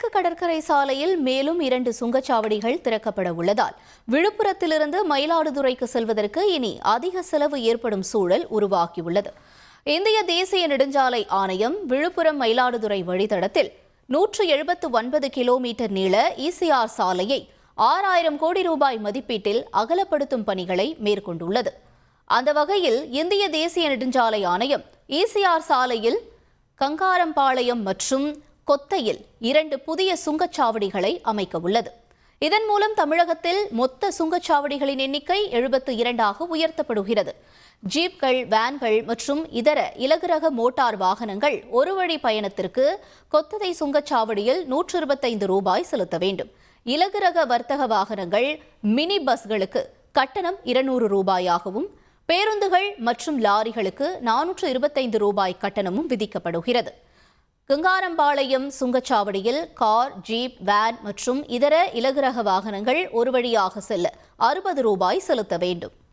கிழக்கு கடற்கரை சாலையில் மேலும் இரண்டு சுங்கச்சாவடிகள் திறக்கப்பட உள்ளதால் விழுப்புரத்திலிருந்து மயிலாடுதுறைக்கு செல்வதற்கு இனி அதிக செலவு ஏற்படும் சூழல் உருவாகியுள்ளது. இந்திய தேசிய நெடுஞ்சாலை ஆணையம் விழுப்புரம் மயிலாடுதுறை வழித்தடத்தில் நூற்று எழுபத்து ஒன்பது கிலோமீட்டர் நீள இசிஆர் சாலையை ஆறாயிரம் கோடி ரூபாய் மதிப்பீட்டில் அகலப்படுத்தும் பணிகளை மேற்கொண்டுள்ளது. அந்த வகையில் இந்திய தேசிய நெடுஞ்சாலை ஆணையம் இசிஆர் சாலையில் கங்காரம்பாளையம் மற்றும் கொத்தையில் இரண்டு புதிய சுங்கச்சாவடிகளை அமைக்க உள்ளது. இதன் மூலம் தமிழகத்தில் மொத்த சுங்கச்சாவடிகளின் எண்ணிக்கை எழுபத்து இரண்டாக உயர்த்தப்படுகிறது. ஜீப்கள் வேன்கள் மற்றும் இதர இலகுரக மோட்டார் வாகனங்கள் ஒரு வழி பயணத்திற்கு கொத்ததை சுங்கச்சாவடியில் நூற்று இருபத்தைந்து ரூபாய் செலுத்த வேண்டும். இலகுரக வர்த்தக வாகனங்கள் மினி பஸ்களுக்கு கட்டணம் இருநூறு ரூபாயாகவும் பேருந்துகள் மற்றும் லாரிகளுக்கு நானூற்று இருபத்தைந்து ரூபாய் கட்டணமும் விதிக்கப்படுகிறது. கங்காரம்பாளையம் சுங்கச்சாவடியில் கார் ஜீப் வேன் மற்றும் இதர இலகுரக வாகனங்கள் ஒரு வழியாக செல்ல அறுபது ரூபாய் செலுத்த வேண்டும்.